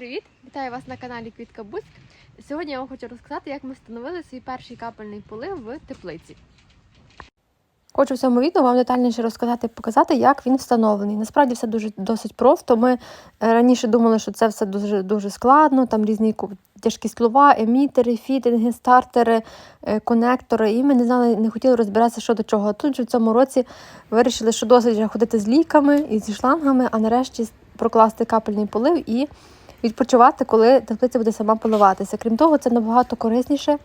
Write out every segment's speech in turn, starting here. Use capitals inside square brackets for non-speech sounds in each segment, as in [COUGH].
Привіт! Вітаю вас на каналі Квітка Бузьк. Сьогодні я вам хочу розказати, як ми встановили свій перший капельний полив в теплиці. Хочу в цьому відео вам детальніше розказати і показати, як він встановлений. Насправді все дуже досить просто. Ми е, раніше думали, що це все дуже дуже складно, там різні тяжкі слова, емітери, фітинги, стартери, е, конектори. І ми не знали, не хотіли розбиратися, що до чого. А Тут же в цьому році вирішили, що досить ходити з ліками і зі шлангами, а нарешті прокласти капельний полив і відпочивати, коли теплиця буде сама поливатися. Крім того, це набагато корисніше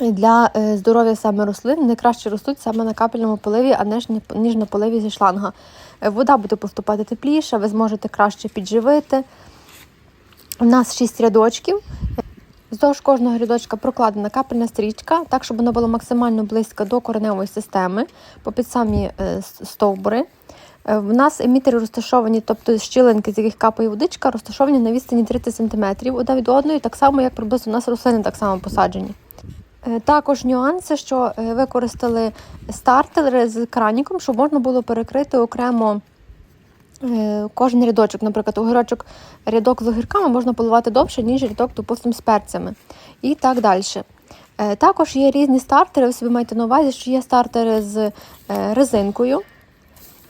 для е, здоров'я саме рослин. Вони краще ростуть саме на капельному поливі, а не ніж на поливі зі шланга. Е, Вода буде поступати тепліше, ви зможете краще підживити. У нас 6 рядочків. Вздовж кожного рядочка прокладена капельна стрічка, так, щоб вона була максимально близька до кореневої системи, попід самі е, стовбури. Е, В нас емітери розташовані, тобто щілинки, з яких капає водичка, розташовані на відстані 30 см одна від одної, так само, як приблизно у нас рослини так само посаджені. Е, Також нюанси, що е, використали стартери з краніком, щоб можна було перекрити окремо кожен рядочок. Наприклад, огірочок рядок з огірками можна поливати довше, ніж рядок, допустимо, з перцями. І так далі. Також є різні стартери, ви собі маєте на увазі, що є стартери з резинкою.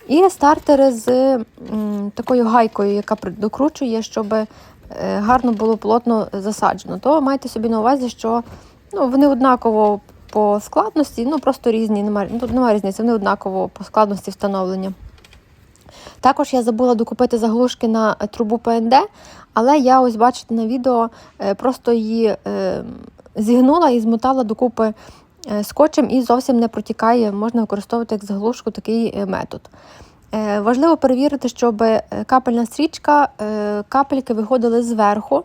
І стартери з такою гайкою, яка докручує, щоб е, гарно було плотно засаджено. То майте собі на увазі, що ну, вони однаково по складності, ну просто різні, немає, ну, тут немає різниці, вони однаково по складності встановлення. Також я забула докупити заглушки на трубу ПНД, але я ось бачите на відео е, просто її е, зігнула і змотала докупи скотчем і зовсім не протікає. Можна використовувати як заглушку такий е, метод. Е, Важливо перевірити, щоб е, капельна стрічка, е, капельки виходили зверху.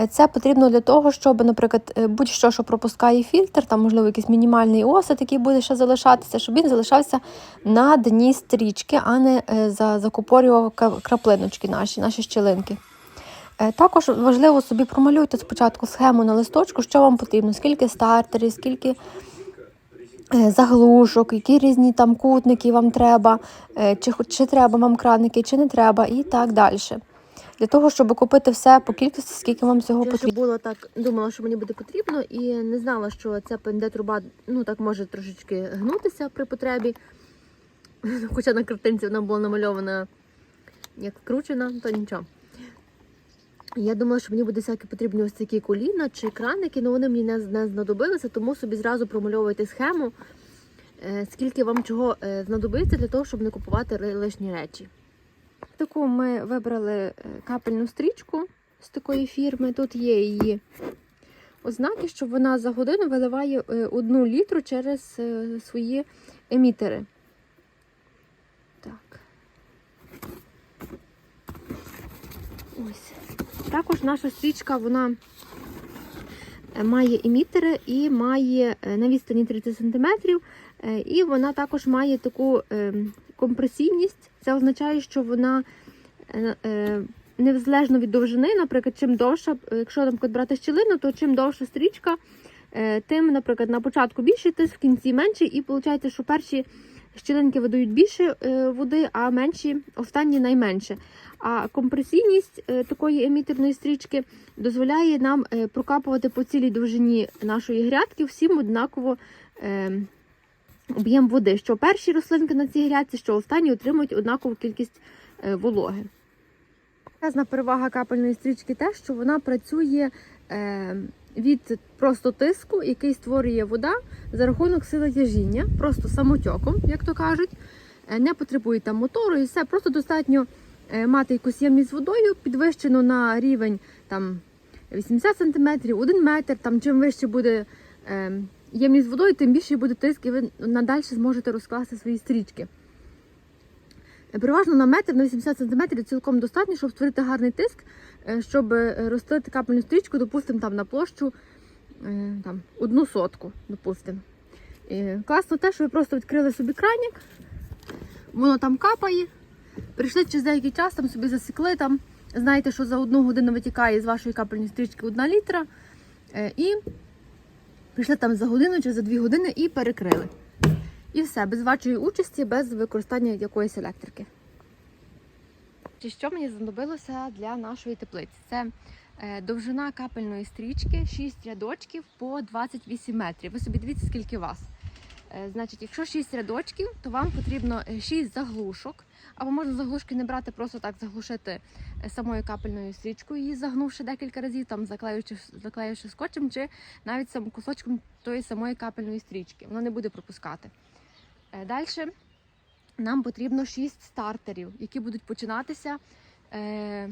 Е, Це потрібно для того, щоб, наприклад, е, будь-що, що пропускає фільтр, там, можливо, якийсь мінімальний осад, який буде ще залишатися, щоб він залишався на дні стрічки, а не е, закупорював краплиночки наші, наші щілинки. Е, Також важливо собі промалюйте спочатку схему на листочку, що вам потрібно, скільки стартерів, скільки е, заглушок, які різні там кутники вам треба, е, чи, чи треба вам краники, чи не треба, і так далі. Для того, щоб купити все по кількості, скільки вам цього потрібно. Я була так, думала, що мені буде потрібно, і не знала, що ця ПНД-труба ну, так може трошечки гнутися при потребі. [LAUGHS] Хоча на картинці вона була намальована як вкручена, то нічого. Я думала, що мені буде всякі потрібні ось такі коліна чи краники, але вони мені не, не знадобилися, тому собі зразу промальовуйте схему, е, скільки вам чого е, знадобиться для того, щоб не купувати лишні речі. Таку ми вибрали е, капельну стрічку з такої фірми. Тут є її ознаки, що вона за годину виливає одну літру через свої емітери. Так. Ось. Також наша стрічка, вона е, має емітери і має е, на відстані 30 см, і вона також має таку е, компресійність. Це означає, що вона е, е, незалежно від довжини, наприклад, чим довша, е, якщо наприклад, брати щілину, то чим довша стрічка, е, тим, наприклад, на початку більший тиск, в кінці менший, і виходить, що перші щілинки видають більше е, води, а менші останні найменше. А компресійність е, такої емітерної стрічки дозволяє нам е, прокапувати по цілій довжині нашої грядки всім однаково об'єм води. Що перші рослинки на цій грядці, що останні отримують однакову кількість вологи. Перевага капельної стрічки те, що вона працює від просто тиску, який створює вода за рахунок сили тяжіння, просто самотьоком, як то кажуть. Е, Не потребує там мотору і все, просто достатньо е, мати якусь ємність з водою, підвищену на рівень там 80 см, 1 метр. Там чим вище буде е, ємність з водою, тим більше буде тиск, і ви надалі зможете розкласти свої стрічки. Е, Переважно на метр на 80 см цілком достатньо, щоб створити гарний тиск, е, щоб е, розстелити капельну стрічку, допустимо, там на площу там, одну сотку. Допустимо. Е, Класно те, що ви просто відкрили собі кранік, воно там капає. Прийшли через деякий час, там собі засікли, там знаєте, що за одну годину витікає з вашої капельної стрічки одна літра. І прийшли там за годину чи за дві години і перекрили. І все, без вашої участі, без використання якоїсь електрики. що мені знадобилося для нашої теплиці? Це е, довжина капельної стрічки, 6 рядочків по 28 метрів. Ви собі дивіться, скільки вас. Е, Значить, якщо 6 рядочків, то вам потрібно 6 заглушок. Або можна заглушки не брати, просто так заглушити е, самою капельною стрічкою, її загнувши декілька разів, там заклеюючи, заклеюючи скотчем, чи навіть самим кусочком тої самої капельної стрічки. Вона не буде пропускати. Далі нам потрібно 6 стартерів, які будуть починатися, е,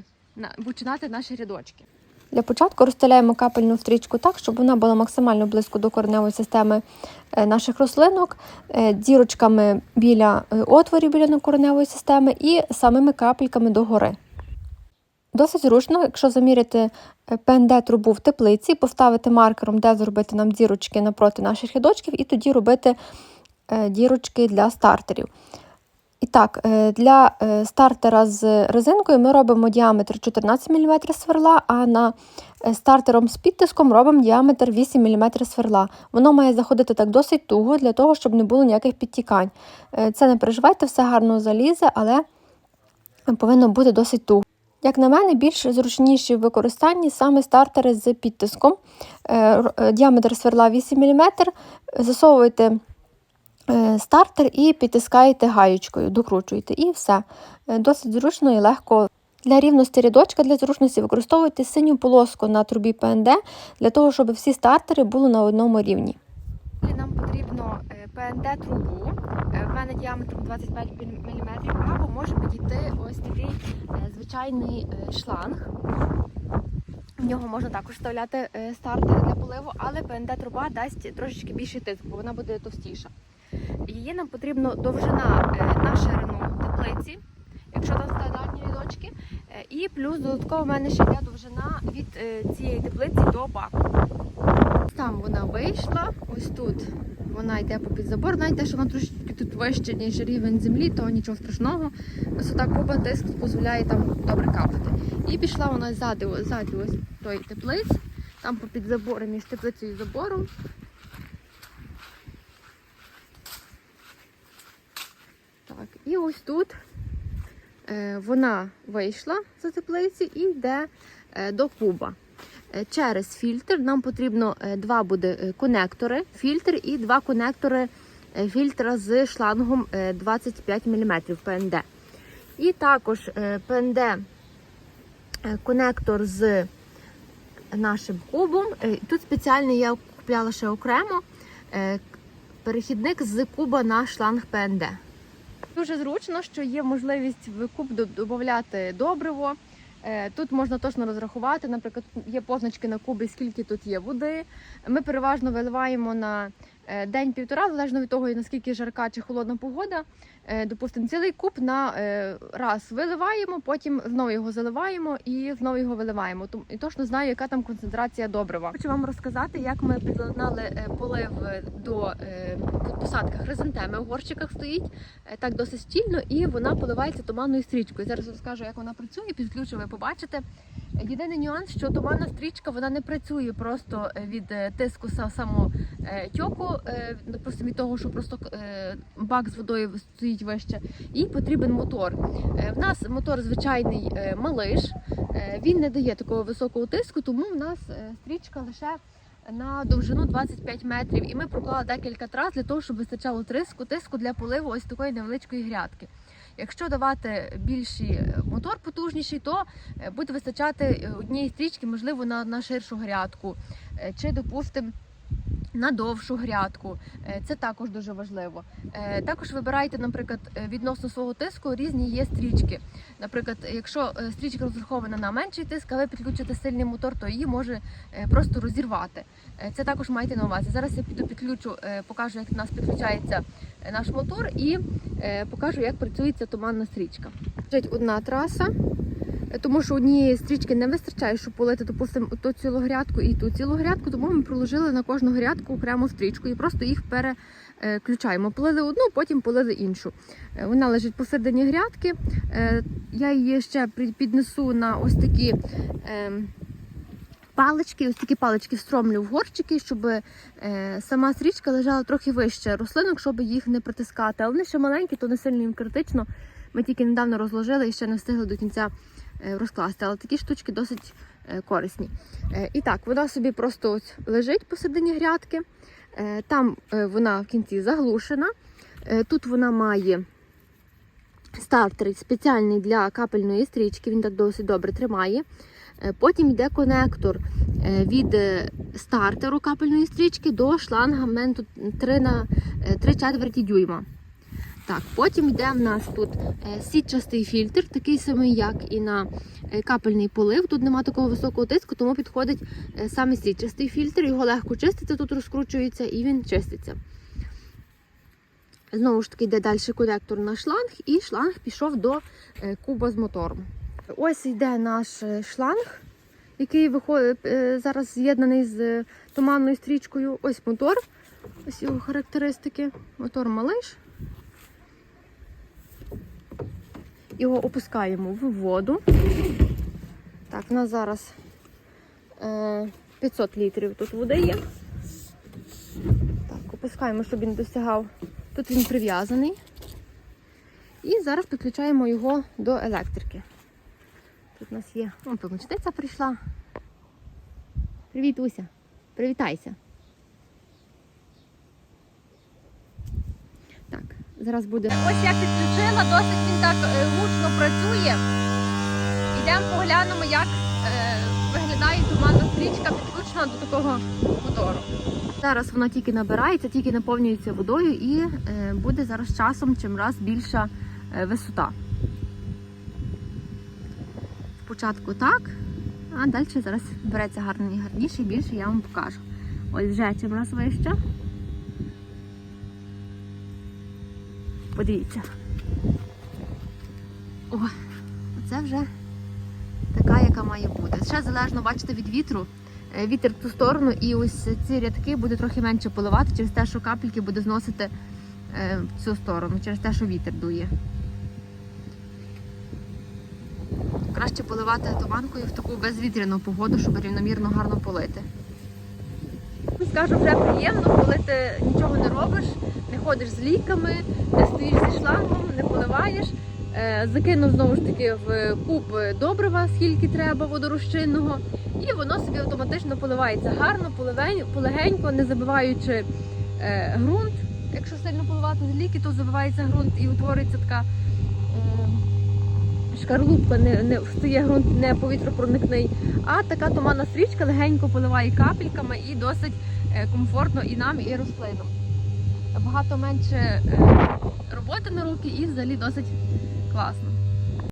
починати наші рядочки. Для початку розстеляємо капельну стрічку так, щоб вона була максимально близько до кореневої системи е, наших рослинок, е, дірочками біля е, отворів біля кореневої системи і самими капельками догори. Досить зручно, якщо заміряти ПНД-трубу в теплиці, поставити маркером, де зробити нам дірочки напроти наших рядочків, і тоді робити е, дірочки для стартерів. І так, е, для е, стартера з резинкою ми робимо діаметр 14 мм сверла, а на е, стартером з підтиском робимо діаметр 8 мм сверла. Воно має заходити так досить туго, для того, щоб не було ніяких підтікань. Е, Це не переживайте, все гарно залізе, але повинно бути досить туго. Як на мене, більш зручніші в використанні саме стартери з підтиском. Е, е, Діаметр сверла 8 мм, засовуєте е, стартер і підтискаєте гаєчкою, докручуєте і все. Е, Досить зручно і легко. Для рівності рядочка, для зручності використовуйте синю полоску на трубі ПНД, для того, щоб всі стартери були на одному рівні. Нам потрібно ПНД трубу. Е, В мене діаметром 25 мм, або може підійти ось такий е, звичайний е, шланг. В нього можна також вставляти е, стартери для поливу, але ПНД труба дасть трошечки більший тиск, бо вона буде товстіша. Її нам потрібно довжина е, на ширину теплиці, якщо там стандартні рядочки. Е, І плюс додатково в мене ще йде довжина від е, цієї теплиці до баку. Там вона вийшла, ось тут вона йде попід забор. Знаєте, що вона трошки тут вище, ніж рівень землі, то нічого страшного. Висота куба тиск дозволяє там добре капати. І пішла вона ззаду, ззаду ось той теплиць, там попід забором, між теплицею і забором. Так, і ось тут е, вона вийшла з теплиці і йде е, до куба. Е, Через фільтр нам потрібно два буде конектори, фільтр і два конектори фільтра з шлангом е, 25 мм ПНД. І також ПНД конектор з нашим кубом. Тут спеціальний я купляла ще окремо перехідник з куба на шланг ПНД. Дуже зручно, що є можливість в куб додати добриво. Е, Тут можна точно розрахувати. Наприклад, є позначки на кубі, скільки тут є води. Ми переважно виливаємо на день-півтора, залежно від того, наскільки жарка чи холодна погода. Е, Допустимо, цілий куб на е, раз виливаємо, потім знову його заливаємо і знову його виливаємо. І точно знаю, яка там концентрація добрива. Хочу вам розказати, як ми підладнали е, полив до е, тут посадка хризантеми в горщиках стоїть е, так досить стільно, і вона поливається туманною стрічкою. Зараз розкажу, як вона працює. Підключу, ви побачите. Єдиний нюанс, що туманна стрічка вона не працює просто е, від е, тиску са- самого е, тьоку, е, просто від того, що просто е, бак з водою стоїть вище, і потрібен мотор. Е, В нас мотор звичайний е, малиш, е, він не дає такого високого тиску, тому в нас е, стрічка лише на довжину 25 метрів. І ми проклали декілька трас для того, щоб вистачало тиску, тиску для поливу ось такої невеличкої грядки. Якщо давати більший е, мотор потужніший, то е, буде вистачати е, однієї стрічки, можливо, на, на ширшу грядку, е, чи, допустимо, на довшу грядку. Е, Це також дуже важливо. Е, Також вибирайте, наприклад, е, відносно свого тиску різні є стрічки. Наприклад, якщо стрічка розрахована на менший тиск, а ви підключите сильний мотор, то її може просто розірвати. Це також майте на увазі. Зараз я підключу, покажу, як у нас підключається наш мотор, і покажу, як працює ця туманна стрічка. Одна траса. Е, Тому що однієї стрічки не вистачає, щоб полити, допустимо, ту цілу грядку і ту цілу грядку, тому ми проложили на кожну грядку окрему стрічку і просто їх переключаємо. Полили одну, потім полили іншу. Е, Вона лежить посередині грядки. Е, Я її ще піднесу на ось такі ем, палички, ось такі палички встромлю в горщики, щоб сама стрічка лежала трохи вище рослинок, щоб їх не притискати. Але вони ще маленькі, то не сильно їм критично. Ми тільки недавно розложили і ще не встигли до кінця розкласти. Але такі штучки досить е, корисні. Е, І так, вона собі просто ось лежить посередині грядки. Е, Там е, вона в кінці заглушена. Е, Тут вона має стартер спеціальний для капельної стрічки, він так досить добре тримає. Е, Потім йде конектор е, від е, стартеру капельної стрічки до шланга моменту 3 на 3 четверті дюйма. Так, потім йде в нас тут е, сітчастий фільтр, такий самий, як і на е, капельний полив. Тут нема такого високого тиску, тому підходить е, саме сітчастий фільтр. Його легко чистити, тут розкручується і він чиститься. Знову ж таки, йде далі конектор на шланг, і шланг пішов до куба з мотором. Ось йде наш шланг, який виходить зараз з'єднаний з туманною стрічкою. Ось мотор, ось його характеристики. Мотор малиш. Його опускаємо в воду. Так, у нас зараз е, 500 літрів тут води є. Так, опускаємо, щоб він досягав. Тут він прив'язаний. І зараз підключаємо його до електрики. Тут у нас є. О, помічниця прийшла. Привіт, Уся. Привітайся. Так, зараз буде. Ось я підключила, досить він так е, гучно працює. Йдемо поглянемо, як е, виглядає туманна стрічка підключена до такого мотору. Зараз вона тільки набирається, тільки наповнюється водою і е, буде зараз часом чим раз більша висота. Спочатку так, а далі зараз береться гарний, гарніше більше, я вам покажу. Ось вже чим раз вище. Подивіться. О, це вже така, яка має бути. Ще залежно, бачите, від вітру. Е, Вітер в ту сторону, і ось ці рядки буде трохи менше поливати через те, що капельки буде зносити е, в цю сторону, через те, що вітер дує. Краще поливати туманкою в таку безвітряну погоду, щоб рівномірно гарно полити. Скажу, вже приємно, коли ти нічого не робиш, не ходиш з ліками, не стоїш зі шлангом, не поливаєш. Е, Закинув знову ж таки в куб добрива, скільки треба водорозчинного, і воно собі автоматично поливається гарно, полегенько, не забиваючи е, ґрунт. Якщо сильно поливати з ліки, то забивається ґрунт і утворюється така шкарлупка, не, не встає ґрунт не повітропроникний. А така туманна стрічка легенько поливає капельками і досить е, комфортно і нам, і рослинам. Багато менше е, роботи на руки і взагалі досить класно.